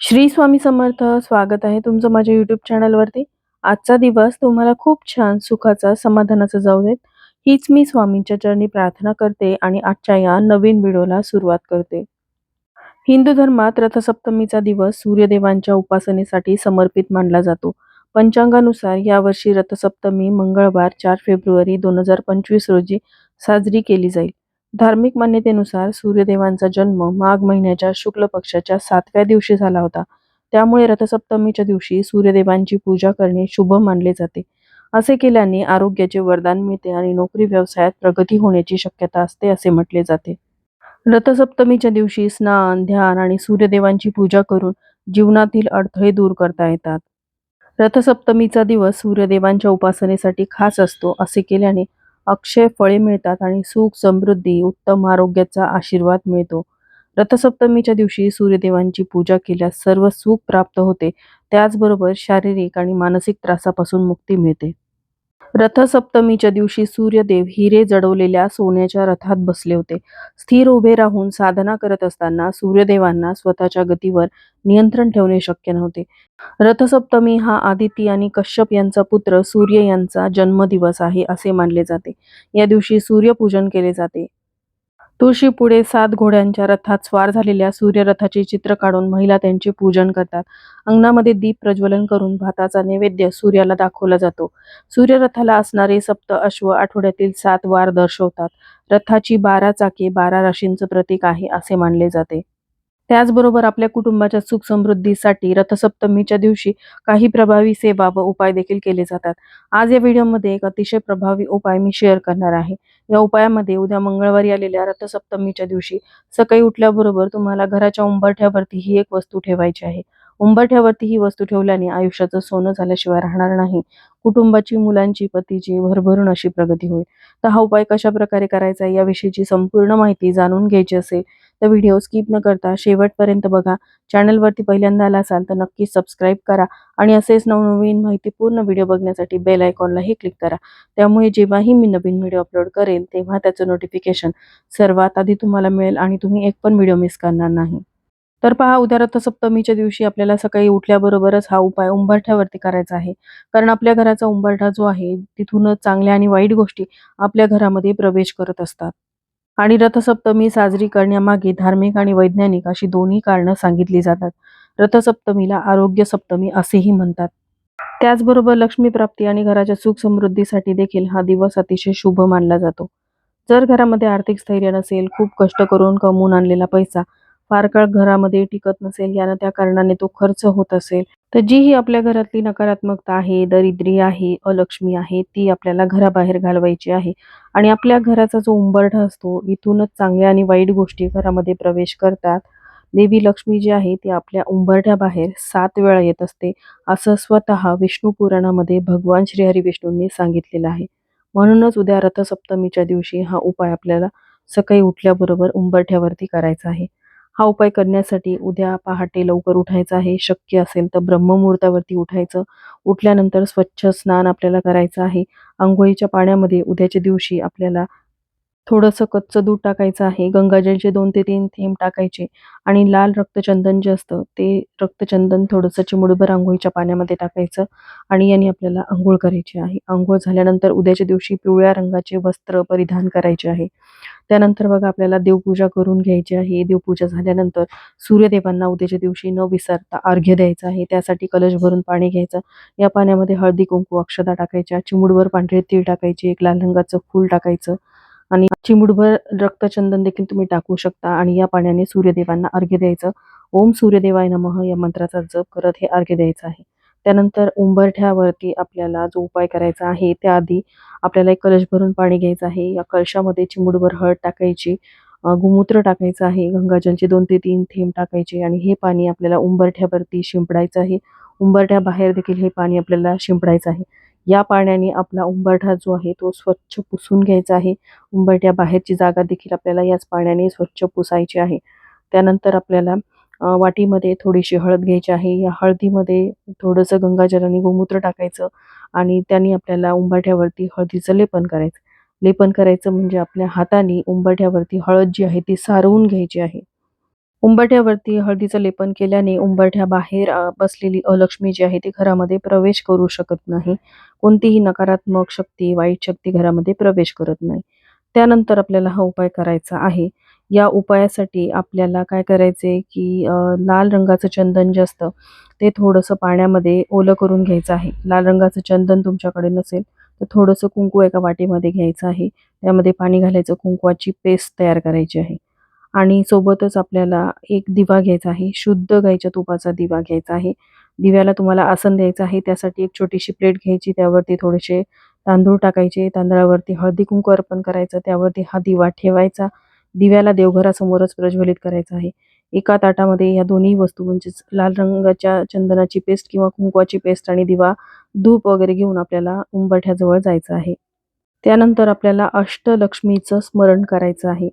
श्री स्वामी समर्थ स्वागत आहे तुमचं माझ्या युट्यूब चॅनलवरती आजचा दिवस तुम्हाला खूप छान सुखाचा समाधानाचा जाऊ देत. हीच मी स्वामींच्या चरणी प्रार्थना करते आणि आजच्या या नवीन व्हिडिओला सुरुवात करते. हिंदू धर्मात रथसप्तमीचा दिवस सूर्यदेवांच्या उपासनेसाठी समर्पित मानला जातो. पंचांगानुसार यावर्षी रथसप्तमी मंगळवार चार फेब्रुवारी दोन हजार पंचवीस रोजी साजरी केली जाईल. धार्मिक मान्यतेनुसार सूर्यदेवांचा जन्म माघ महिन्याच्या शुक्ल पक्षाच्या सातव्या दिवशी झाला होता. त्यामुळे रथसप्तमीच्या दिवशी सूर्यदेवांची पूजा करणे शुभ मानले जाते. असे केल्याने आरोग्याचे वरदान मिळते आणि नोकरी व्यवसायात प्रगती होण्याची शक्यता असते असे म्हटले जाते. रथसप्तमीच्या दिवशी स्नान ध्यान आणि सूर्यदेवांची पूजा करून जीवनातील अडथळे दूर करता येतात. रथसप्तमीचा दिवस सूर्यदेवांच्या उपासनेसाठी खास असतो असे केल्याने अक्षय फळे मिळतात आणि सुख समृद्धी उत्तम आरोग्याचा आशीर्वाद मिळतो. रथसप्तमीच्या दिवशी सूर्यदेवांची पूजा केल्यास सर्व सुख प्राप्त होते. त्याचबरोबर शारीरिक आणि मानसिक त्रासापासून मुक्ती मिळते. रथसप्तमीच्या दिवशी सूर्यदेव हिरे जडवलेल्या सोन्याच्या रथात बसले होते. स्थिर उभे राहून साधना करत असताना सूर्यदेवांना स्वतःच्या गतीवर नियंत्रण ठेवणे शक्य नव्हते. रथसप्तमी हा आदिती आणि कश्यप यांचा पुत्र सूर्य यांचा जन्मदिवस आहे असे मानले जाते. या दिवशी सूर्यपूजन केले जाते. तुळशी पुढे सात घोड्यांच्या रथात स्वार झालेल्या सूर्यरथाचे चित्र काढून महिला त्यांचे पूजन करतात. अंगणामध्ये दीप प्रज्वलन करून भाताचा नैवेद्य सूर्याला दाखवला जातो. सूर्यरथाला असणारे सप्त अश्व आठवड्यातील सात वार दर्शवतात. रथाची बारा चाके बारा राशींचं प्रतीक आहे असे मानले जाते. त्याचबरोबर आपल्या कुटुंबाच्या सुख समृद्धीसाठी रथसप्तमीच्या दिवशी काही प्रभावी सेवा व उपाय देखील केले जातात. आज या व्हिडिओमध्ये एक अतिशय प्रभावी उपाय मी शेअर करणार आहे. या उपायामध्ये उद्या मंगळवारी आलेल्या रथसप्तमीच्या दिवशी सकाळी उठल्याबरोबर तुम्हाला घराच्या उंबरठ्यावरती ही एक वस्तू ठेवायची आहे. उंबरठ्यावरती ही वस्तू ठेवल्याने आयुष्याचं सोनं झाल्याशिवाय राहणार नाही. कुटुंबाची मुलांची पतीची भरभरून अशी प्रगती होईल. तर हा उपाय कशा प्रकारे करायचा याविषयीची संपूर्ण माहिती जाणून घ्यायची असेल तर व्हिडिओ स्किप न करता शेवटपर्यंत बघा. चॅनलवरती पहिल्यांदा आला असाल तर नक्की सबस्क्राईब करा आणि असेच नवनवीन माहितीपूर्ण व्हिडिओ बघण्यासाठी बेल आयकॉनलाही क्लिक करा. त्यामुळे जेव्हाही मी नवीन व्हिडिओ अपलोड करेल तेव्हा त्याचं नोटिफिकेशन सर्वात आधी तुम्हाला मिळेल आणि तुम्ही एक पण व्हिडिओ मिस करणार नाही. तर पहा उद्या रथसप्तमीच्या दिवशी आपल्याला सकाळी उठल्याबरोबरच हा उपाय उंबरठ्यावरती करायचा आहे. कारण आपल्या घराचा उंबरठा जो आहे तिथूनच चांगल्या आणि वाईट गोष्टी आपल्या घरामध्ये प्रवेश करत असतात. आणि रथसप्तमी साजरी करण्यामागे धार्मिक आणि वैज्ञानिक अशी दोन्ही कारणं सांगितली जातात. रथसप्तमीला आरोग्य सप्तमी असेही म्हणतात. त्याचबरोबर लक्ष्मी प्राप्ती आणि घराच्या सुख समृद्धीसाठी देखील हा दिवस अतिशय शुभ मानला जातो. जर घरामध्ये आर्थिक स्थैर्य नसेल खूप कष्ट करून कमवून आणलेला पैसा फार काळ घरामध्ये टिकत नसेल यानं त्या कारणाने तो खर्च होत असेल तर जी ही आपल्या घरातली नकारात्मकता आहे दरिद्री आहे अलक्ष्मी आहे ती आपल्याला घराबाहेर घालवायची आहे. आणि आपल्या घराचा जो उंबरठा असतो इथूनच चांगल्या आणि वाईट गोष्टी घरामध्ये प्रवेश करतात. देवी लक्ष्मी जी आहे ती आपल्या उंबरठ्याबाहेर सात वेळा येत असते असं स्वतः विष्णू पुराणामध्ये भगवान श्रीहरी विष्णूंनी सांगितलेलं आहे. म्हणूनच उद्या रथसप्तमीच्या दिवशी हा उपाय आपल्याला सकाळी उठल्याबरोबर उंबरठ्यावरती करायचा आहे. हा उपाय करण्यासाठी उद्या पहाटे लवकर उठायचं आहे. शक्य असेल तर ब्रह्ममुहूर्तावरती उठायचं. उठल्यानंतर स्वच्छ स्नान आपल्याला करायचं आहे. आंघोळीच्या पाण्यामध्ये उद्याच्या दिवशी आपल्याला थोडंसं कच्चं दूध टाकायचं आहे. गंगाजलचे दोन ते तीन थेंब टाकायचे आणि लाल रक्तचंदन जे असतं ते रक्तचंदन थोडंसं चिमुडभर आंघोळीच्या पाण्यामध्ये टाकायचं आणि याने आपल्याला आंघोळ करायची आहे. आंघोळ झाल्यानंतर उद्याच्या दिवशी पिवळ्या रंगाचे वस्त्र परिधान करायचे आहे. त्यानंतर बघा आपल्याला देवपूजा करून घ्यायची आहे. देवपूजा झाल्यानंतर सूर्यदेवांना उद्याच्या दिवशी न विसरता अर्घ्य द्यायचं आहे. त्यासाठी कलश भरून पाणी घ्यायचं. या पाण्यामध्ये हळदी कुंकू अक्षदा टाकायच्या. चिमुडभर पांढरे तीळ टाकायचे. एक लाल रंगाचं फूल टाकायचं. आणि चिमुडभर रक्तचंदन देखील तुम्ही टाकू शकता. आणि या पाण्याने सूर्यदेवांना अर्घ्य द्यायचं. ओम सूर्यदेवाय नमः या मंत्राचा जप करत हे अर्घ्य द्यायचं आहे. त्यानंतर उंबरठ्यावरती आपल्याला जो उपाय करायचा आहे त्याआधी आपल्याला एक कलश भरून पाणी घ्यायचं आहे. या कलशामध्ये चिमुडभर हळद टाकायची गोमूत्र टाकायचं आहे गंगाजलचे दोन ते तीन थेंब टाकायचे आणि हे पाणी आपल्याला उंबरठ्यावरती शिंपडायचं आहे. उंबरठ्या बाहेर देखील हे पाणी आपल्याला शिंपडायचं आहे. या पाण्याने आपला उंबरठा जो आहे तो स्वच्छ पुसून घ्यायचा आहे. उंबरठ्या बाहेरची जागा देखील आपल्याला याच पाण्याने स्वच्छ पुसायची आहे. त्यानंतर आपल्याला वाटीमध्ये थोडीशी हळद घ्यायची आहे. या हळदीमध्ये थोडंसं गंगाजल आणि गोमूत्र टाकायचं आणि त्यांनी आपल्याला उंबरठ्यावरती हळदीचं लेपन करायचं. लेपन करायचं म्हणजे आपल्या हाताने उंबरठ्यावरती हळद जी आहे ती सारवून घ्यायची आहे. उंबरठ्यावरती हळदीचं लेपन केल्याने उंबरठ्याबाहेर बाहेर बसलेली अलक्ष्मी जी आहे ती घरामध्ये प्रवेश करू शकत नाही. कोणतीही नकारात्मक शक्ती, वाईट शक्ती घरामध्ये प्रवेश करत नाही. त्यानंतर आपल्याला हा उपाय करायचा आहे. या उपायासाठी आपल्याला काय करायचे की लाल रंगाचं चंदन जे असतं, ते थोडंसं पाण्यामध्ये ओलं करून घ्यायचं आहे. लाल रंगाचं चंदन तुमच्याकडे नसेल, तर थोडंसं कुंकू एका वाटीमध्ये घ्यायचं आहे. त्यामध्ये पाणी घालायचं, कुंकवाची पेस्ट तयार करायची आहे. आणि सोबतच आपल्याला एक दिवा घ्यायचा आहे. शुद्ध गाईच्या तुपाचा दिवा घ्यायचा आहे. दिव्याला तुम्हाला आसन द्यायचं आहे. त्यासाठी एक छोटीशी प्लेट घ्यायची. त्यावरती थोडेसे तांदूळ टाकायचे. तांदळावरती हळदी-कुंकू अर्पण करायचं. त्यावरती हा दिवा ठेवायचा. दिव्याला देवघरासमोरच प्रज्वलित करायचा आहे. एका ताटामध्ये या दोन्ही वस्तू म्हणजेच लाल रंगाच्या चंदनाची पेस्ट किंवा कुंकवाची पेस्ट आणि दिवा, धूप वगैरे घेऊन आपल्याला उंबरठ्याजवळ जायचं आहे. त्यानंतर आपल्याला अष्टलक्ष्मीचं स्मरण करायचं आहे.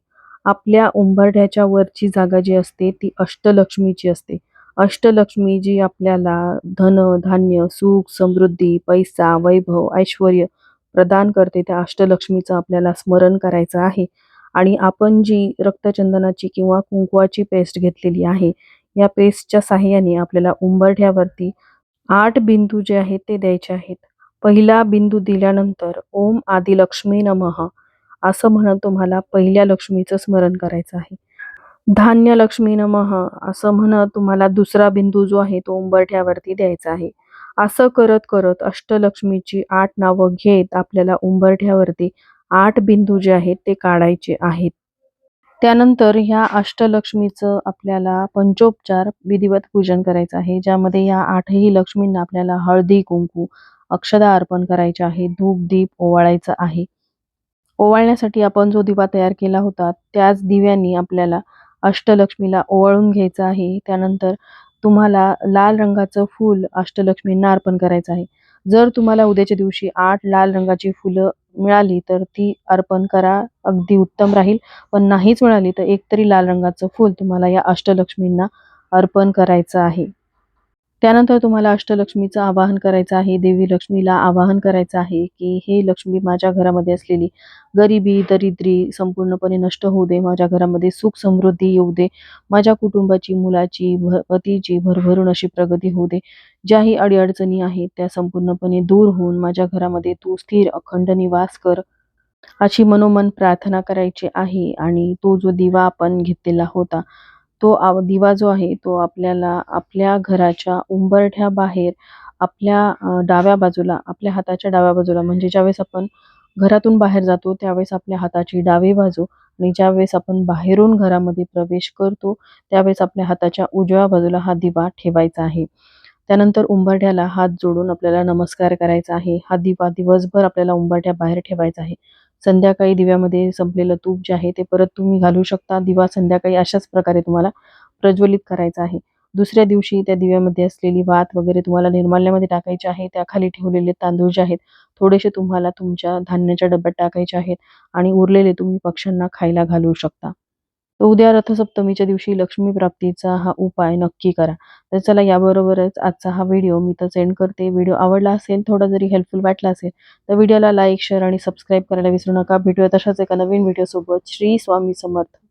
आपल्या उंबरठ्याच्या वरची जागा जी असते ती अष्टलक्ष्मीची असते. अष्टलक्ष्मी जी आपल्याला धन, धान्य, सुख, समृद्धी, पैसा, वैभव, ऐश्वर्य प्रदान करते त्या अष्टलक्ष्मीचं आपल्याला स्मरण करायचं आहे. आणि आपण जी रक्तचंदनाची किंवा कुंकवाची पेस्ट घेतलेली आहे, या पेस्टच्या साह्याने आपल्याला उंबरठ्यावरती आठ बिंदू जे आहेत ते द्यायचे आहेत. पहिला बिंदू दिल्यानंतर ओम आदिलक्ष्मी नमः असं म्हणत तुम्हाला पहिल्या लक्ष्मीचं स्मरण करायचं आहे. धान्य लक्ष्मी नमः असं म्हणत तुम्हाला दुसरा बिंदू जो आहे तो उंबरठ्यावरती द्यायचा आहे. असं करत करत अष्टलक्ष्मीची आठ नावं घेत आपल्याला उंबरठ्यावरती आठ बिंदू जे आहेत ते काढायचे आहेत. त्यानंतर ह्या अष्टलक्ष्मीचं आपल्याला पंचोपचार विधिवत पूजन करायचं आहे. ज्यामध्ये या आठही लक्ष्मींना आपल्याला हळदी, कुंकू, अक्षदा अर्पण करायचे आहे धूप, दीप ओवाळायचं आहे. ओवाळण्यासाठी आपण जो दिवा तयार केला होता, त्याच दिव्यांनी आपल्याला अष्टलक्ष्मीला ओवाळून घ्यायचं आहे. त्यानंतर तुम्हाला लाल रंगाचं फूल अष्टलक्ष्मींना अर्पण करायचं आहे. जर तुम्हाला उद्याच्या दिवशी आठ लाल रंगाची फुलं मिळाली, तर ती अर्पण करा. अगदी उत्तम राहील. पण नाहीच मिळाली, तर एक तरी लाल रंगाचं फूल तुम्हाला या अष्टलक्ष्मींना अर्पण करायचं आहे. त्यानंतर तुम्हाला अष्टलक्ष्मीचं आवाहन करायचं आहे. देवी लक्ष्मीला आवाहन करायचं आहे, की "हे लक्ष्मी, माझ्या घरामध्ये असलेली गरिबी, दरिद्री संपूर्णपणे नष्ट होऊ दे. माझ्या घरामध्ये सुख समृद्धी येऊ दे. माझ्या कुटुंबाची, मुलाची, भर पतीची भरभरून अशी प्रगती होऊ दे. ज्याही अडीअडचणी आहेत, त्या संपूर्णपणे दूर होऊन माझ्या घरामध्ये तू स्थिर, अखंड निवास कर." अशी मनोमन प्रार्थना करायची आहे. आणि तो जो दिवा आपण घेतलेला होता, तो आव दिवा जो आहे, तो आपल्याला आपल्या घराच्या उंबरठ्याबाहेर आपल्या डाव्या बाजूला, आपल्या हाताच्या डाव्या बाजूला म्हणजे ज्यावेळेस आपण घरातून बाहेर जातो, त्यावेळेस आपल्या हाताची डावी बाजू आणि ज्यावेळेस आपण बाहेरून घरामध्ये प्रवेश करतो, त्यावेळेस आपल्या हाताच्या उजव्या बाजूला हा दिवा ठेवायचा आहे. त्यानंतर उंबरठ्याला हात जोडून आपल्याला नमस्कार करायचा आहे. हा दिवा दिवसभर आपल्याला उंबरठ्या बाहेर ठेवायचा आहे. संध्याकाळी दिव्यामध्ये संपलेलं तूप जे आहे, ते परत तुम्ही घालू शकता. दिवा संध्याकाळी अशाच प्रकारे तुम्हाला प्रज्वलित करायचा आहे. दुसऱ्या दिवशी त्या दिव्यामध्ये असलेली वात वगैरे तुम्हाला निर्माल्यामध्ये टाकायची आहे. त्याखाली ठेवलेले तांदूळ जे आहेत, थोडेसे तुम्हाला तुमच्या धान्याच्या डब्यात टाकायचे आहेत आणि उरलेले तुम्ही पक्ष्यांना खायला घालू शकता. तर उद्या रथसप्तमीच्या दिवशी लक्ष्मी प्राप्तीचा हा उपाय नक्की करा. तर चला याबरोबरच आजचा हा व्हिडिओ मी तर सेंड करते. व्हिडिओ आवडला असेल, थोडा जरी हेल्पफुल वाटला असेल, तर व्हिडिओला लाईक, शेअर आणि सबस्क्राईब करायला विसरू नका. भेटूया तशाच एका नवीन व्हिडिओसोबत. श्री स्वामी समर्थ.